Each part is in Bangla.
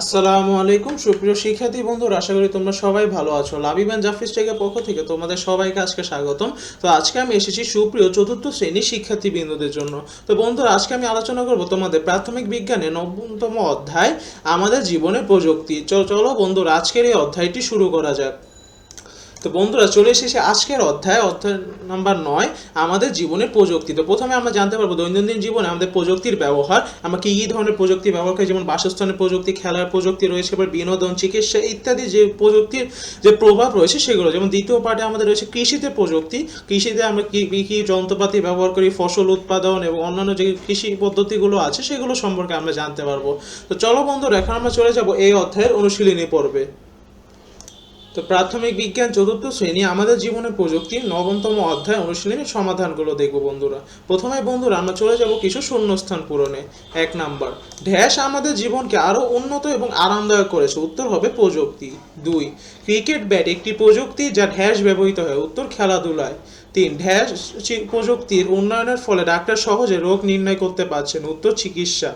আসসালামু আলাইকুম, সুপ্রিয় শিক্ষার্থী বন্ধুরা, আশা করি তোমরা সবাই ভালো আছো। লাভিবান জাফিস টেকের পক্ষ থেকে তোমাদের সবাইকে আজকে স্বাগতম। তো আজকে আমি এসেছি সুপ্রিয় চতুর্থ শ্রেণি শিক্ষার্থী বিন্দুদের জন্য। তো বন্ধুরা, আজকে আমি আলোচনা করব তোমাদের প্রাথমিক বিজ্ঞানে নবমতম অধ্যায়, আমাদের জীবনে প্রযুক্তি। চলো চলো বন্ধুরা, আজকের এই অধ্যায়টি শুরু করা যাক। তো বন্ধুরা, চলে এসেছে আজকের অধ্যায় অধ্যায় নাম্বার নয়, আমাদের জীবনের প্রযুক্তি। তো প্রথমে আমরা জানতে পারব দৈনন্দিন জীবনে আমাদের প্রযুক্তির ব্যবহার, আমরা কি, কী ধরনের প্রযুক্তি ব্যবহার করি, যেমন বাসস্থানের প্রযুক্তি, খেলার প্রযুক্তি রয়েছে এবার বিনোদন, চিকিৎসা ইত্যাদি যে প্রযুক্তির যে প্রভাব রয়েছে সেগুলো, যেমন দ্বিতীয় পার্টে আমাদের রয়েছে কৃষিতে প্রযুক্তি। কৃষিতে আমরা কী কী, কি যন্ত্রপাতি ব্যবহার করি, ফসল উৎপাদন এবং অন্যান্য যে কৃষি পদ্ধতিগুলো আছে সেগুলো সম্পর্কে আমরা জানতে পারব। তো চলো বন্ধুরা, এখন আমরা চলে যাব এই অধ্যায়ের অনুশীলনী পর্বে। তো প্রাথমিক বিজ্ঞান চতুর্থ শ্রেণি আমাদের জীবনের প্রযুক্তির নবমতম অধ্যায় অনুশীলনের সমাধানগুলো দেখব বন্ধুরা। প্রথমে বন্ধুরা আমরা চলে যাব কিছু শূন্যস্থান পূরণে। এক নাম্বার ড্যাশ আমাদের জীবনকে আরও উন্নত এবং আরামদায়ক করেছে। উত্তর হবে প্রযুক্তি। দুই, ক্রিকেট ব্যাট একটি প্রযুক্তি যা ড্যাশ ব্যবহৃত হয়। উত্তর, খেলাধুলায়। তিন ড্যাশ প্রযুক্তির উন্নয়নের ফলে ডাক্তার সহজে রোগ নির্ণয় করতে পারছেন। উত্তর, চিকিৎসা।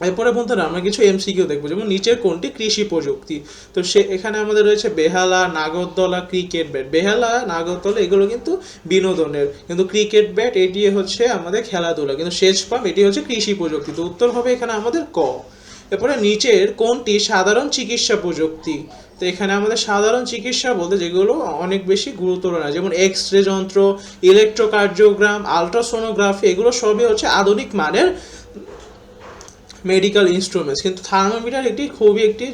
এরপরে বন্ধুরা আমরা কিছু এমসিকিউ দেখব, যেমন নিচের কোনটি কৃষি প্রযুক্তি? তো সে, এখানে আমাদের রয়েছে বেহালা, নাগরদোলা ক্রিকেট ব্যাট বেহালা, নাগরদোলা, এগুলো কিন্তু বিনোদনের। কিন্তু ক্রিকেট ব্যাট এটি হচ্ছে আমাদের খেলাধুলা। কিন্তু সেচ পাম্প, এটি হচ্ছে কৃষি প্রযুক্তি। তো উত্তর হবে এখানে আমাদের ক। এরপরে নিচের কোনটি সাধারণ চিকিৎসা প্রযুক্তি? তো এখানে আমাদের সাধারণ চিকিৎসা বলতে যেগুলো অনেক বেশি গুরুতর না যেমন এক্স রে যন্ত্র ইলেকট্রোকার্ডিওগ্রাম আলট্রাসোনোগ্রাফি এগুলো সবই হচ্ছে আধুনিক মানের মেডিকেল ইনস্ট্রুমেন্টস কিন্তু থার্মোমিটার একটি খুবই একটি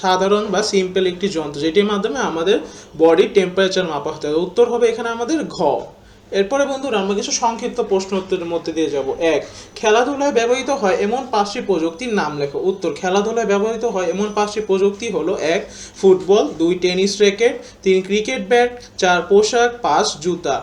সাধারণ বা সিম্পল একটি যন্ত্র, যেটির মাধ্যমে আমাদের বডির টেম্পারেচার মাপা হতে হয় উত্তর হবে এখানে আমাদের ঘ। এরপরে বন্ধুরা, আমরা কিছু সংক্ষিপ্ত প্রশ্ন উত্তরের মধ্যে দিয়ে যাব। এক, খেলাধুলায় ব্যবহৃত হয় এমন পাঁচটি প্রযুক্তির নাম লেখো। উত্তর, খেলাধুলায় ব্যবহৃত হয় এমন পাঁচটি প্রযুক্তি হলো, এক, ফুটবল, দুই, টেনিস র্যাকেট তিন, ক্রিকেট, ব্যাট, চার, পোশাক, পাঁচ, জুতা।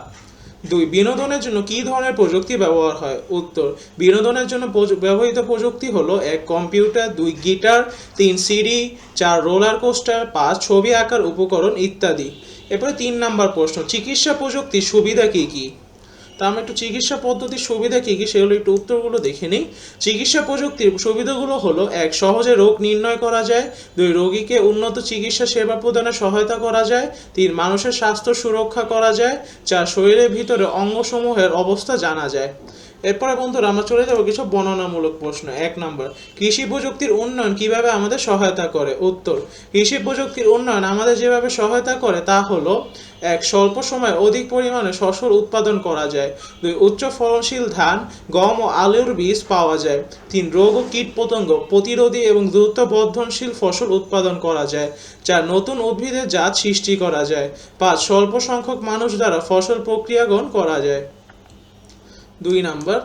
দুই, বিনোদনের জন্য কি ধরনের প্রযুক্তি ব্যবহার হয়? উত্তর, বিনোদনের জন্য ব্যবহৃত প্রযুক্তি হলো এক কম্পিউটার, দুই গিটার, তিন সিডি, চার রোলার কোস্টার, পাঁচ ছবি আঁকার উপকরণ ইত্যাদি। এরপরে তিন নাম্বার প্রশ্ন, চিকিৎসা প্রযুক্তির সুবিধা কী কী? তা আমরা একটু চিকিৎসা পদ্ধতির সুবিধা কী কী সেগুলো একটু উত্তরগুলো দেখে নিই। চিকিৎসা প্রযুক্তির সুবিধাগুলো হলো, এক, সহজে রোগ নির্ণয় করা যায়, দুই, রোগীকে উন্নত চিকিৎসা সেবা প্রদানে সহায়তা করা যায়, তিন, মানুষের স্বাস্থ্য সুরক্ষা করা যায়, চার, শরীরের ভিতরে অঙ্গসমূহের অবস্থা জানা যায়। এরপরে বন্ধুরা, আমরা চলে যাব কিছু বর্ণনামূলক প্রশ্ন। এক নম্বর, কৃষি প্রযুক্তির উন্নয়ন কীভাবে আমাদের সহায়তা করে? উত্তর, কৃষি প্রযুক্তির উন্নয়ন আমাদের যেভাবে সহায়তা করে তা হলো এক স্বল্প সময়ে অধিক পরিমাণে ফসল উৎপাদন করা যায়। দুই, উচ্চ ফলনশীল ধান, গম ও আলুর বীজ পাওয়া যায়। তিন, রোগ ও কীট পতঙ্গ প্রতিরোধী এবং দ্রুত বর্ধনশীল ফসল উৎপাদন করা যায়। চার, নতুন উদ্ভিদের জাত সৃষ্টি করা যায়। পাঁচ, স্বল্প সংখ্যক মানুষ দ্বারা ফসল প্রক্রিয়াকরণ করা যায়। দুই নাম্বার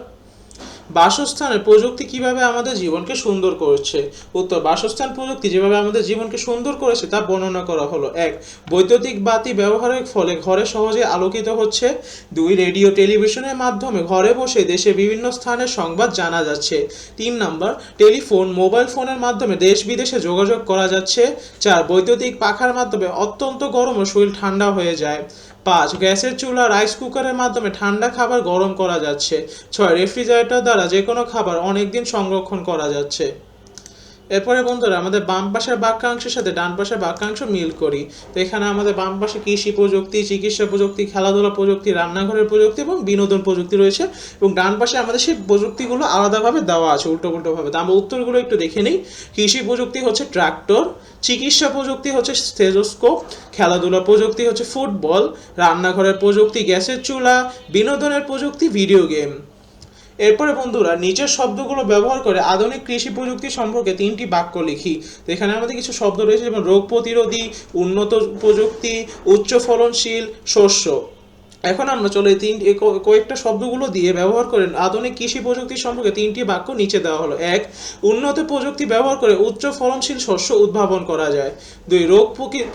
বাসস্থানের প্রযুক্তি কীভাবে আমাদের জীবনকে সুন্দর করছে? উত্তর, বাসস্থান প্রযুক্তি যেভাবে আমাদের জীবনকে সুন্দর করেছে, তা বর্ণনা করা হলো। এক, বৈদ্যুতিক বাতি ব্যবহারের ফলে ঘরে সহজে আলোকিত হচ্ছে। দুই, রেডিও, টেলিভিশনের মাধ্যমে ঘরে বসে দেশে বিভিন্ন স্থানের সংবাদ জানা যাচ্ছে। তিন নাম্বার, টেলিফোন, মোবাইল ফোনের মাধ্যমে দেশ বিদেশে যোগাযোগ করা যাচ্ছে। চার, বৈদ্যুতিক পাখার মাধ্যমে অত্যন্ত গরম ও শরীর ঠান্ডা হয়ে যায়। পাঁচ, গ্যাসের চুলা রাইস কুকারের মাধ্যমে ঠান্ডা খাবার গরম করা যাচ্ছে। ছয় রেফ্রিজারেটর দ্বারা যে কোনো খাবার অনেক দিন সংরক্ষণ করা যাচ্ছে। এরপরে বন্ধুরা, আমাদের বাম পাশের বাক্যাংশের সাথে ডান পাশের বাক্যাংশ মিল করি। তো এখানে আমাদের বাম পাশে কৃষি প্রযুক্তি, চিকিৎসা প্রযুক্তি, খেলাধুলা প্রযুক্তি, রান্নাঘরের প্রযুক্তি এবং বিনোদন প্রযুক্তি রয়েছে এবং ডান পাশে আমাদের সেই প্রযুক্তিগুলো আলাদাভাবে দেওয়া আছে উল্টো উল্টোভাবে তো আমরা উত্তরগুলো একটু দেখে নিই। কৃষি প্রযুক্তি হচ্ছে ট্রাক্টর, চিকিৎসা প্রযুক্তি হচ্ছে স্টেজোস্কোপ খেলাধুলা প্রযুক্তি হচ্ছে ফুটবল, রান্নাঘরের প্রযুক্তি, গ্যাসের চুলা, বিনোদনের প্রযুক্তি, ভিডিও গেম। এরপরে বন্ধুরা নিচের শব্দগুলো ব্যবহার করে আধুনিক কৃষি প্রযুক্তি সম্পর্কে তিনটি বাক্য লিখি। তো এখানে আমাদের কিছু শব্দ রয়েছে, যেমন রোগ প্রতিরোধী, উন্নত প্রযুক্তি, উচ্চ ফলনশীল, শস্য। এখন আমরা চলে তিন কয়েকটা শব্দগুলো দিয়ে ব্যবহার করেন। আধুনিক কৃষি প্রযুক্তি সম্পর্কে তিনটি বাক্য নিচে দেওয়া হলো। এক, উন্নত প্রযুক্তি ব্যবহার করে উচ্চ ফলনশীল শস্য উদ্ভাবন করা যায়। দুই, রোগ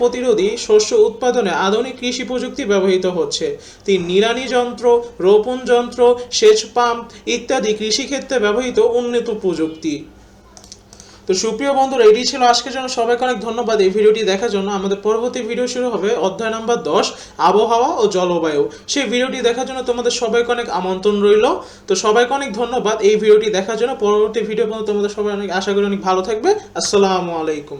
প্রতিরোধী শস্য উৎপাদনে আধুনিক কৃষি প্রযুক্তি ব্যবহৃত হচ্ছে। তিন, নিড়ানি যন্ত্র, রোপণ যন্ত্র, সেচ পাম্প ইত্যাদি কৃষিক্ষেত্রে ব্যবহৃত উন্নত প্রযুক্তি। তো সুপ্রিয় বন্ধুরা, এটি ছিল আজকের জন্য। সবাইকে অনেক ধন্যবাদ এই ভিডিওটি দেখার জন্য। আমাদের পরবর্তী ভিডিও শুরু হবে অধ্যায় নাম্বার দশ, আবহাওয়া ও জলবায়ু। সেই ভিডিওটি দেখার জন্য তোমাদের সবাইকে অনেক আমন্ত্রণ রইল। তো সবাইকে অনেক ধন্যবাদ এই ভিডিওটি দেখার জন্য। পরবর্তী ভিডিও পর্যন্ত তোমাদের সবাই অনেক আশা করি অনেক ভালো থাকবে। আসসালামু আলাইকুম।